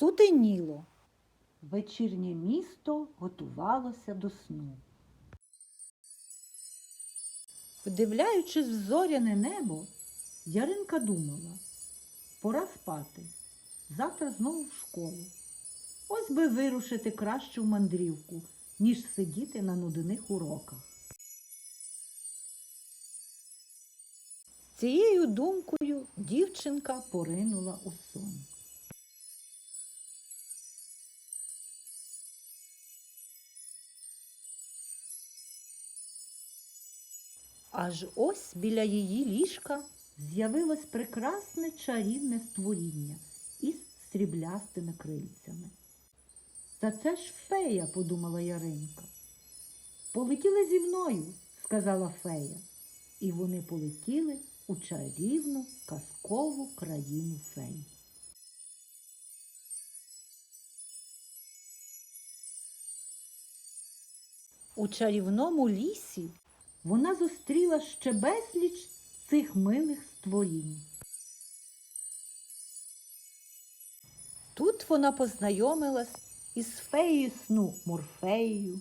Сутеніло. Вечірнє місто готувалося до сну. Вдивляючись в зоряне небо, Яринка думала, пора спати. Завтра знову в школу. Ось би вирушити кращу мандрівку, ніж сидіти на нудних уроках. Цією думкою дівчинка поринула у сон. Аж ось біля її ліжка з'явилось прекрасне чарівне створіння із сріблястими крильцями. Та це ж фея, подумала Яринка. Полетіли зі мною, сказала фея, і вони полетіли у чарівну казкову країну фей. У чарівному лісі вона зустріла ще безліч цих милих створінь. Тут вона познайомилась із феєю сну Морфеєю,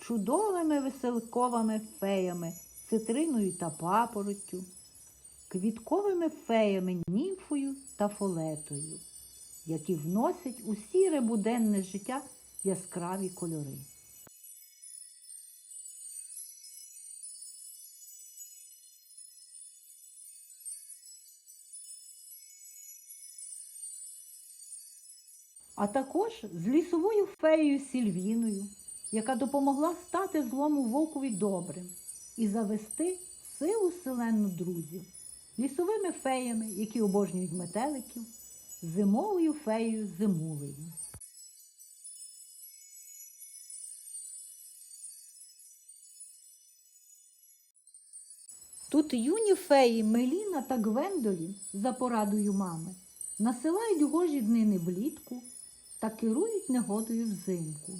чудовими веселковими феями, цитриною та папороттю, квітковими феями німфою та фолетою, які вносять у сіре буденне життя яскраві кольори. А також з лісовою феєю Сільвіною, яка допомогла стати злому вовкові добрим і завести силу селену друзів, лісовими феями, які обожнюють метеликів, зимовою феєю зимулею. Тут юні феї Меліна та Гвендолін за порадою мами насилають гожі днини влітку та керують негодою взимку.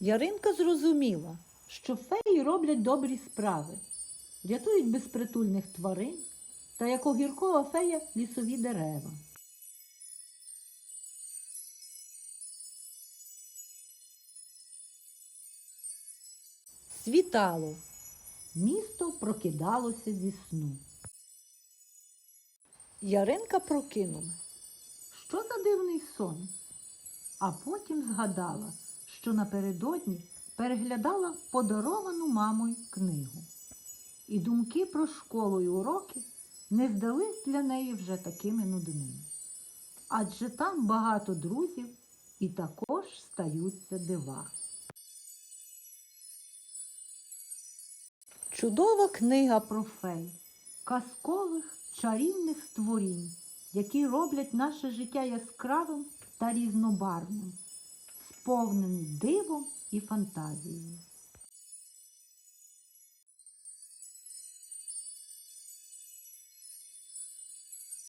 Яринка зрозуміла, що феї роблять добрі справи, рятують безпритульних тварин та як огіркова фея лісові дерева. Світало. Місто прокидалося зі сну. Яринка прокинула. Що за дивний сон? А потім згадала, що напередодні переглядала подаровану мамою книгу. І думки про школу і уроки не здались для неї вже такими нудними. Адже там багато друзів і також стаються дива. Чудова книга про фей, казкових чарівних створінь, які роблять наше життя яскравим та різнобарвним, сповненим дивом і фантазією.